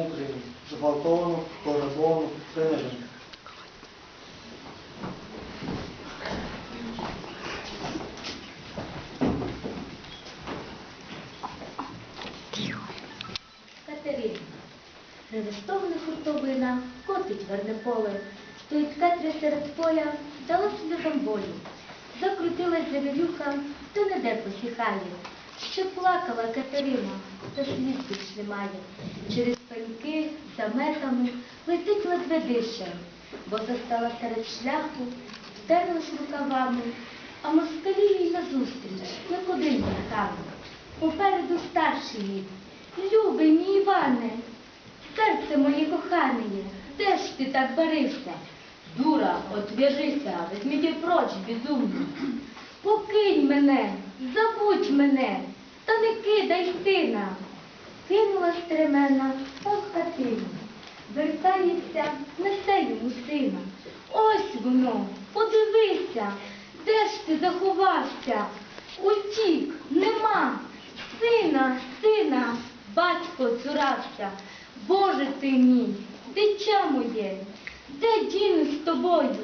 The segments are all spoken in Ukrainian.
Україні, зґвалтовану, пограбовану, принижену. Катерина. Ревестована хуртовина, котить верне поле, стоїть Катря серед поля, дала сльозам волю. Закрутилась завірюха, то не де посіхає. Ще плакала Катерина, та сліз більш немає. Через пеньки, летить ледве дише, бо застала серед шляху, втерлась рукавами, а москалі їй назустріч, не куди їхали. Попереду старший їх. Любий мій Іване, серце моє кохане, де ж ти так барився? Дура, отв'яжися, візьміть проч, безумно. Покинь мене, забудь мене, та не кидай сина. Кинула стремена воно, подивися, де ж ти заховався? Утік, нема. Сина, сина, батько цурався. Боже ти мій, дитя моє, де дінусь з тобою?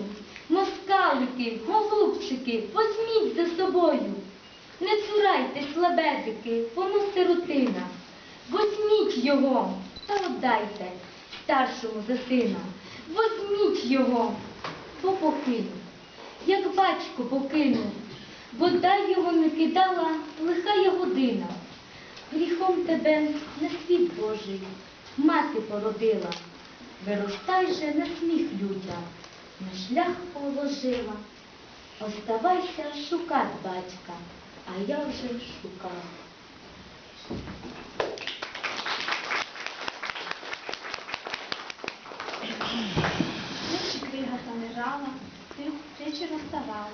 Москалики, голубчики, возьміть за собою. Не цурайтесь, лебедики, воно сиротина. Возьміть його та отдайте старшому за сина. Возьміть його, покинув, як батько покинув. Бодай його не кидала лиха я година. Гріхом тебе на світ Божий мати породила. Виростай же на сміх людям, на шлях положила. Оставайся шукать батька, а я вже шукав. Тричі розставав,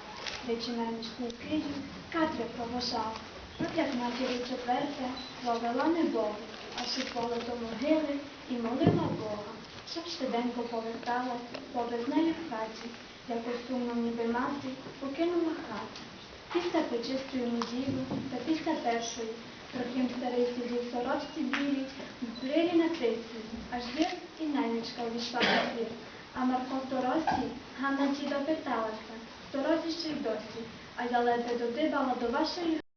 тричі на нічний Київ Катря провожав. От як матері четверте, плавила не Богу, а шипала до могили і молила Бога, щоб щоденько поверталась, бо без неї в хаті, якось сумно ніби мати, покинула хату. Після почистої неділі та після першої, трохим старий сидів сорочці білій, в плирі на тисі, аж дір і ненечка увійшла на двір. А Марко в дорозі, Ганна ті допиталася, в дорозі ще й досі, а я ледве додибала до вашої